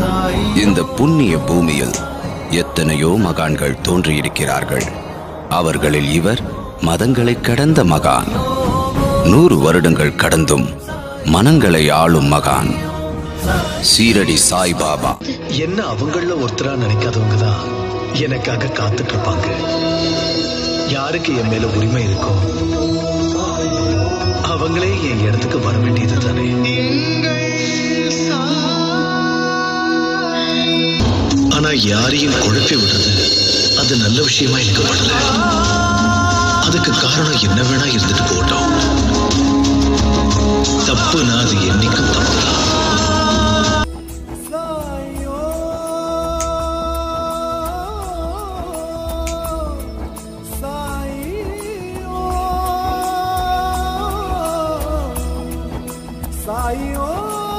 இந்த புண்ணிய பூமியில் எத்தனையோ மகான்கள் தோன்றியிருக்கிறார்கள். அவர்களில் இவர் மதங்களை கடந்த மகான். நூறு வருடங்கள் கடந்தும் மனங்களை ஆளும் மகான். சீரடி சாய் பாபா. என்ன அவங்கள ஒருத்தரா நினைக்காதவங்க தான் எனக்காக காத்துட்டு இருப்பாங்க யாருக்கு என் மேல உரிமை இருக்கோ? அவங்களே என் இடத்துக்கு வர வேண்டியது தானே ஆனா யாரையும் குழப்பி விடுறது அது நல்ல விஷயமா எனக்கு படல அதுக்கு காரணம் என்ன வேணா இருந்துட்டு போட்டோம் தப்பு நான் அது என்னைக்கும் தப்புதான் Sai.